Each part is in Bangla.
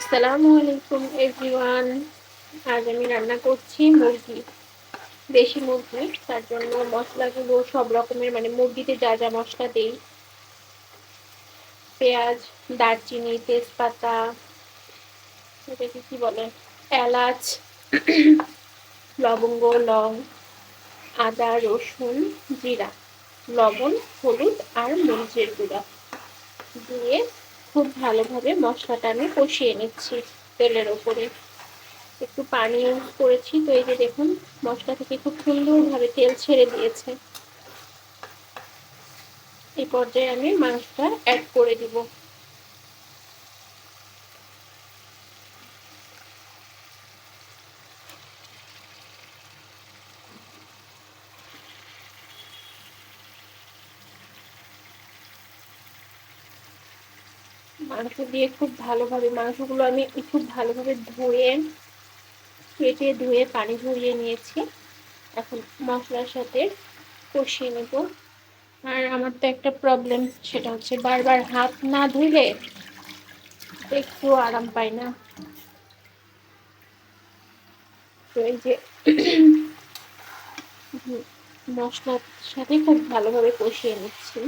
আসসালামু আলাইকুম এভরিওয়ান। আজ আমি রান্না করছি মুরগি, দেশি মুরগি। তার জন্য মশলাগুলো সব রকমের মানে মুরগিতে যা যা মশলা দেই। পেঁয়াজ, দারচিনি, তেজপাতা, এটাকে কি বলে? এলাচ, লবঙ্গ, লং, আদা, রসুন, জিরা, লবণ, হলুদ আর মরিচের গুঁড়া। দিয়ে খুব ভালোভাবে মশলাটা আমি কষিয়ে নিচ্ছি তেলের ওপরে। একটু পানি ইউজ করেছি, তো এই যে দেখুন, মশলা থেকে খুব সুন্দরভাবে তেল ছেড়ে দিয়েছে। এই পর্যায়ে আমি মাংসটা অ্যাড করে দিব। মাংস দিয়ে খুব ভালোভাবে, মাংসগুলো আমি খুব ভালোভাবে ধুয়ে, কেটে ধুয়ে পানি ঝরিয়ে নিয়েছি। এখন মশলার সাথে কষিয়ে নেব। আর আমার তো একটা প্রবলেম সেটা হচ্ছে বারবার হাত না ধুলে একটু আরাম পাই না। তো এই যে মশলার সাথে খুব ভালোভাবে কষিয়ে নিচ্ছি।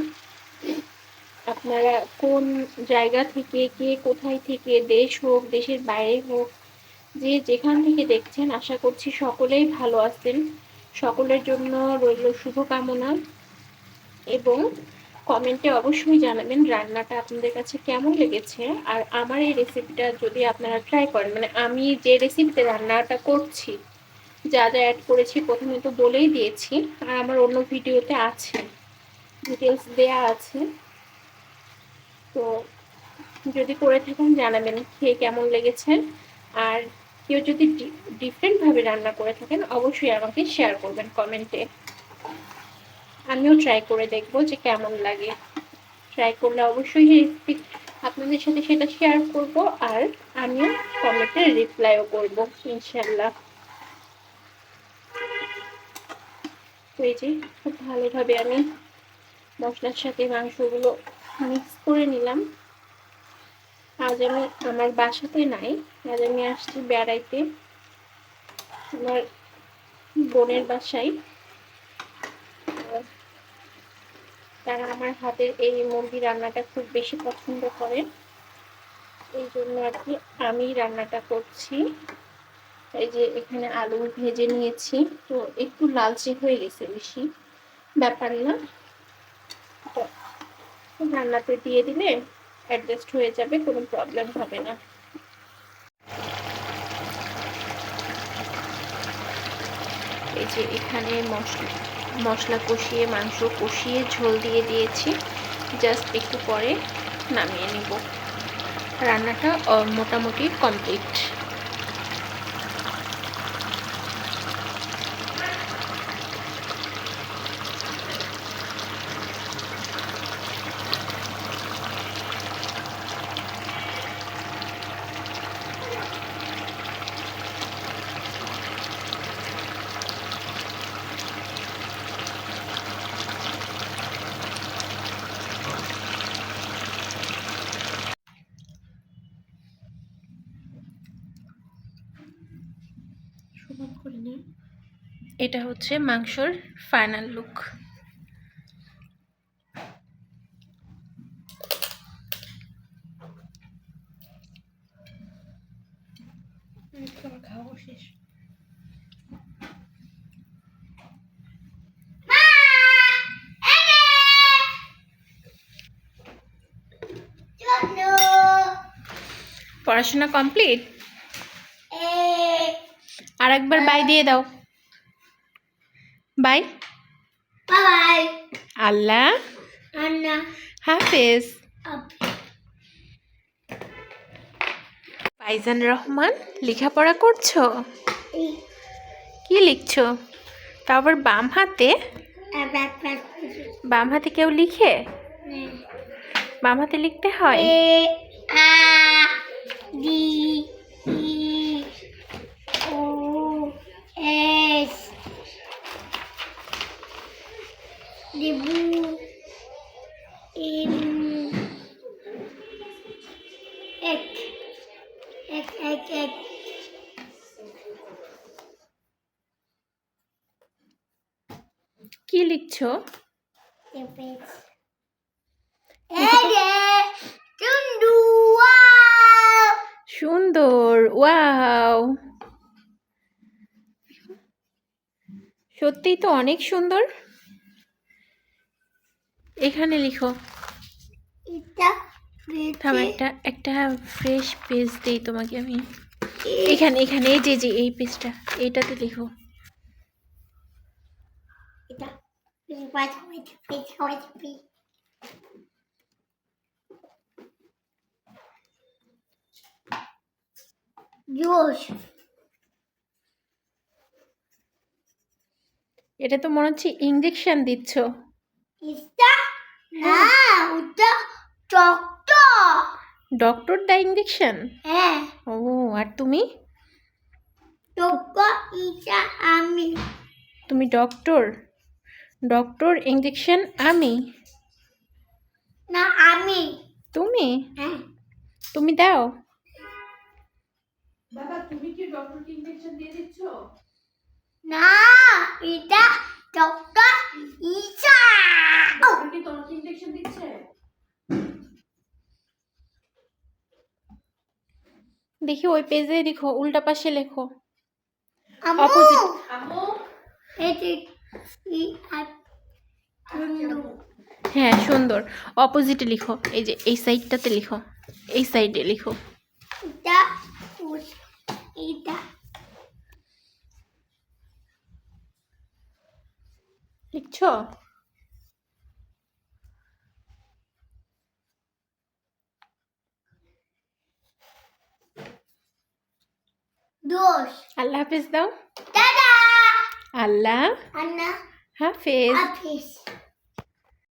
আপনারা কোন জায়গা থেকে, কে কোথায় থেকে, দেশ হোক, দেশের বাইরে হোক, যে যেখান থেকে দেখছেন, আশা করছি সকলেই ভালো আছেন। সকলের জন্য রইল শুভকামনা এবং কমেন্টে অবশ্যই জানাবেন রান্নাটা আপনাদের কাছে কেমন লেগেছে। আর আমার এই রেসিপিটা যদি আপনারা ট্রাই করেন মানে আমি যে রেসিপিতে রান্নাটা করছি, যা যা অ্যাড করেছি, প্রথমে তো বলেই দিয়েছি, আর আমার অন্য ভিডিওতে আছে। ডিটেলস দেয়া আছে। তো যদি করে থাকেন, জানাবেন খেয়ে কেমন লেগেছে। আর কেউ যদি ডিফারেন্টভাবে রান্না করে থাকেন, অবশ্যই আমাকে শেয়ার করবেন কমেন্টে আমিও ট্রাই করে দেখব যে কেমন লাগে। ট্রাই করলে অবশ্যই রেসিপি আপনাদের সাথে সেটা শেয়ার করব, আর আমিও কমেন্টে রিপ্লাইও করব ইনশাল্লাহ এই যে, খুব ভালোভাবে আমি মশলার সাথে মাংসগুলো মিক্স করে নিলাম। আজ আমি, আমার বাসাতে নাই। আজ আমি আসছি বেড়াইতে। আমার বোনের বাসায়। তারা আমার হাতের এই মুরগি রান্নাটা খুব বেশি পছন্দ করে। এই জন্য আর কি আমি রান্নাটা করছি। এই যে এখানে আলু ভেজে নিয়েছি। তো একটু লালচে হয়ে গেছে বেশি। ব্যাপার না। রান্নাতে দিয়ে দিলে অ্যাডজাস্ট হয়ে যাবে, কোনো প্রবলেম হবে না। এই যে এখানে মশলা মশলা কষিয়ে, মাংস কষিয়ে ঝোল দিয়ে দিয়েছি। জাস্ট একটু পরে নামিয়ে নিব। রান্নাটা মোটামুটি কমপ্লিট এটা হচ্ছে মাংসর ফাইনাল লুক খাওয়া শেষ। পড়াশোনা কমপ্লিট? আর একবার বাই দিয়ে দাও। বাই বাই আল্লাহ। আন্না হাফেজ। ফাইজান রহমান লেখাপড়া করছ? কি লিখছো? তারপর বাম হাতে? বাম হাতে কেউ লিখে? বাম হাতে লিখতে হয়? আ এক এক এক এক। কি লিখছো? সুন্দর ওয়াও। সত্যিই তো অনেক সুন্দর। এখানে লিখো। এটা থাম একটা একটা ফ্রেশ পেজ দিই তোমাকে আমি। এখানে এখানে এই যে যে এই পেজটা এইটাতে লিখো। এটা তো মনে হচ্ছে ইঞ্জেকশন দিচ্ছ। এটা না ওটা ডক্টর ডক্টর দা ইঞ্জেকশন হ্যাঁ। ও আর তুমি? ডক্টর এটা আমি। তুমি ডক্টর ডক্টর ইঞ্জেকশন আমি? না আমি। তুমি? হ্যাঁ। তুমি দাও। বাবা তুমি কি ডক্টরকে ইনজেকশন দিয়ে দিচ্ছ? না এটা ডক্টর ইসা কি তোমাকে ইনজেকশন দিচ্ছে? দেখি ওই পেজে লিখো উল্টা পাশে লেখো। হ্যাঁ সুন্দর। অপোজিটে লিখো এই যে এই সাইডটাতে লিখো এই সাইডে লিখো। এটা এটা লিখছো? দোষ। আল্লাহ হাফেজ দাও। দাদা আল্লাহ হাফেজ। আফিস